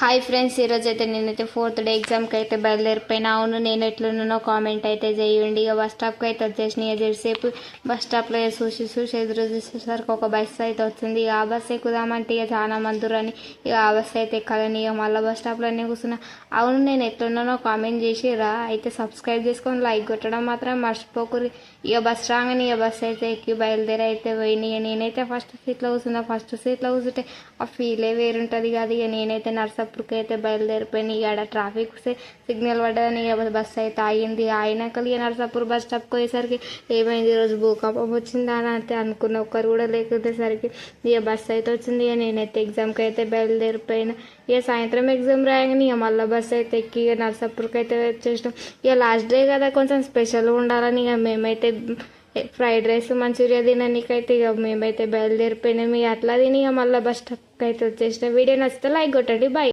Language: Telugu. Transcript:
హాయ్ ఫ్రెండ్స్ ఈరోజు అయితే నేనైతే ఫోర్త్ డే ఎగ్జామ్కి అయితే బయలుదేరిపోయినా. అవును నేను ఎట్లున్నానో కామెంట్ అయితే చేయండి. ఇక బస్ స్టాప్కి అయితే వచ్చేసిన ఇక బస్ స్టాప్లో చూసి చూసి ఎదురు చూసేసరికి ఒక బస్సు అయితే వచ్చింది. ఇక ఆ బస్సు ఎక్కుదామంటే ఇక చాలా మందురని ఇక ఆ బస్సు అయితే ఎక్కాలని ఇక మళ్ళీ బస్ స్టాప్లోనే కూర్చున్నా. అవును నేను ఎట్లున్నానో కామెంట్ చేసిరా అయితే సబ్స్క్రైబ్ చేసుకొని లైక్ కొట్టడం మాత్రం మర్చిపోకురి ఇక బస్ రాగానే ఇక బస్సు అయితే ఎక్కి బయలుదేరి అయితే పోయినాయి ఇక నేనైతే ఫస్ట్ సీట్లో కూర్చున్నా. ఫస్ట్ సీట్లో కూర్చుంటే ఆ ఫీలే వేరుంటుంది కాదు. ఇక నేనైతే నర్స అయితే బయలుదేరిపోయినా ఇక ఆడ ట్రాఫిక్ సిగ్నల్ పడ్డదని ఇక బస్ అయితే ఆగింది అయినాక ఇక నర్సాపూర్ బస్ స్టాప్కి పోయేసరికి ఏమైంది ఈరోజు భూకంపం వచ్చిందా అని అయితే అనుకున్న ఒక్కరు కూడా లేకపోయేసరికి ఇక బస్ అయితే వచ్చింది ఇక నేనైతే ఎగ్జామ్కి అయితే బయలుదేరిపోయినా ఇక సాయంత్రం ఎగ్జామ్ రాయగానే ఇక మళ్ళీ బస్ అయితే ఎక్కి ఇక నర్సాపూర్కి అయితే వచ్చేసినాం ఇక లాస్ట్ డే కదా కొంచెం స్పెషల్ ఉండాలని ఇక మేమైతే ఫ్రైడ్ రైస్ మంచూరియా తిననీకైతే ఇక మేమైతే బయలుదేరిపోయినాం ఇక అట్లా తిని ఇక మళ్ళీ బస్ స్టాప్కి అయితే వచ్చేసిన వీడియో నచ్చితే లైక్ కొట్టండి బాయ్